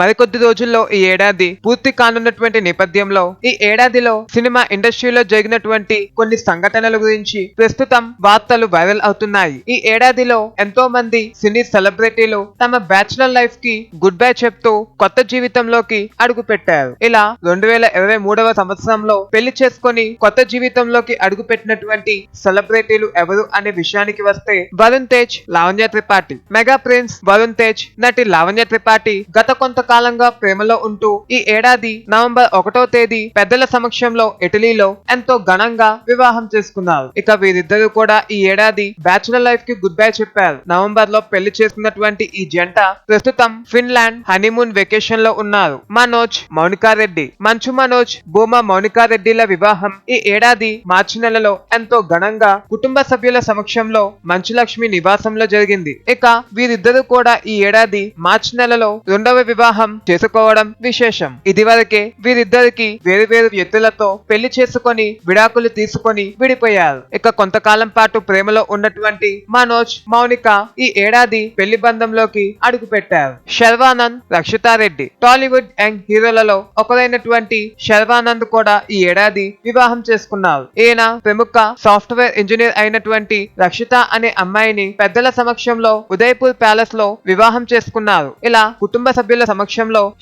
మరికొద్ది రోజుల్లో ఈ ఏడాది పూర్తి కానున్నటువంటి నేపథ్యంలో ఈ ఏడాదిలో సినిమా ఇండస్ట్రీలో జరిగినటువంటి కొన్ని సంఘటనల గురించి ప్రస్తుతం వార్తలు వైరల్ అవుతున్నాయి. ఈ ఏడాదిలో ఎంతో మంది సినీ సెలబ్రిటీలు తమ బ్యాచులర్ లైఫ్కి గుడ్ బై చెప్తూ కొత్త జీవితంలోకి అడుగు పెట్టారు ఇలా రెండు వేల ఇరవై మూడవ సంవత్సరంలో పెళ్ళి చేసుకొని కొత్త జీవితంలోకి అడుగు పెట్టినటువంటి సెలబ్రిటీలు ఎవరు అనే విషయానికి వస్తే వరుణ్ తేజ్ లావణ్య త్రిపాఠి. మెగా ప్రిన్స్ వరుణ్ తేజ్ నటి లావణ్య త్రిపాఠి గత కొంత కొంతకాలంగా ప్రేమలో ఉంటూ ఈ ఏడాది నవంబర్ ఒకటో తేదీ పెద్దల సమక్షంలో ఇటలీలో ఎంతో ఘనంగా వివాహం చేసుకున్నారు. ఇక వీరిద్దరూ కూడా ఈ ఏడాది బ్యాచులర్ లైఫ్కి గుడ్ బై చెప్పారు. నవంబర్లో పెళ్ళి చేసుకున్నటువంటి ఈ జంట ప్రస్తుతం ఫిన్లాండ్ హనీమూన్ వెకేషన్లో ఉన్నారు. మనోజ్ మౌనికారెడ్డి మంచు మనోజ్ భూమా మౌనికారెడ్డిల వివాహం ఈ ఏడాది మార్చి నెలలో ఎంతో ఘనంగా కుటుంబ సభ్యుల సమక్షంలో మంచులక్ష్మి నివాసంలో జరిగింది. ఇక వీరిద్దరూ కూడా ఈ ఏడాది మార్చి నెలలో రెండవ వివాహం చేసుకోవడం విశేషం. ఇదివరకే వీరిద్దరికి వేరు వేరు వ్యక్తులతో పెళ్ళి చేసుకొని విడాకులు తీసుకొని విడిపోయారు. ఇక కొంతకాలం పాటు ప్రేమలో ఉన్నటువంటి మనోజ్ మౌనిక ఈ ఏడాది పెళ్ళి బంధంలోకి అడుగు పెట్టారు శర్వానంద్ రక్షితారెడ్డి టాలీవుడ్ యంగ్ హీరోలలో ఒకరైనటువంటి శర్వానంద్ కూడా ఈ ఏడాది వివాహం చేసుకున్నారు. ఈయన ప్రముఖ సాఫ్ట్వేర్ ఇంజనీర్ అయినటువంటి రక్షిత అనే అమ్మాయిని పెద్దల సమక్షంలో ఉదయపూర్ ప్యాలెస్లో వివాహం చేసుకున్నారు. ఇలా కుటుంబ సభ్యుల సమక్షంలో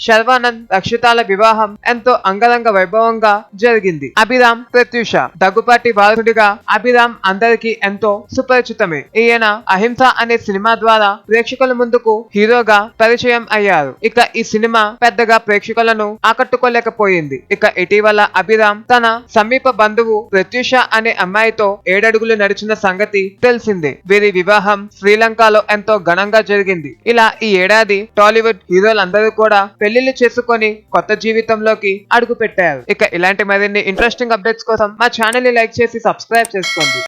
శర్వానంద్ రక్షితాల వివాహం ఎంతో అంగరంగ వైభవంగా జరిగింది. అభిరామ్ ప్రత్యూష దగ్గుపాటి వారసుడిగా అభిరామ్ అందరికీ ఎంతో సుపరిచితమే. ఈయన అహింస అనే సినిమా ద్వారా ప్రేక్షకుల ముందుకు హీరోగా పరిచయం అయ్యారు. ఇక ఈ సినిమా పెద్దగా ప్రేక్షకులను ఆకట్టుకోలేకపోయింది. ఇక ఇటీవల అభిరామ్ తన సమీప బంధువు ప్రత్యూష అనే అమ్మాయితో ఏడడుగులు నడిచిన సంగతి తెలిసిందే. వీరి వివాహం శ్రీలంకలో ఎంతో ఘనంగా జరిగింది. ఇలా ఈ ఏడాది టాలీవుడ్ హీరోలందరూ కూడా పెళ్ళిళ్ళు చేసుకొని కొత్త జీవితంలోకి అడుగు పెట్టారు ఇక ఇలాంటి మరిన్ని ఇంట్రెస్టింగ్ అప్డేట్స్ కోసం మా ఛానల్ని లైక్ చేసి సబ్స్క్రైబ్ చేసుకోండి.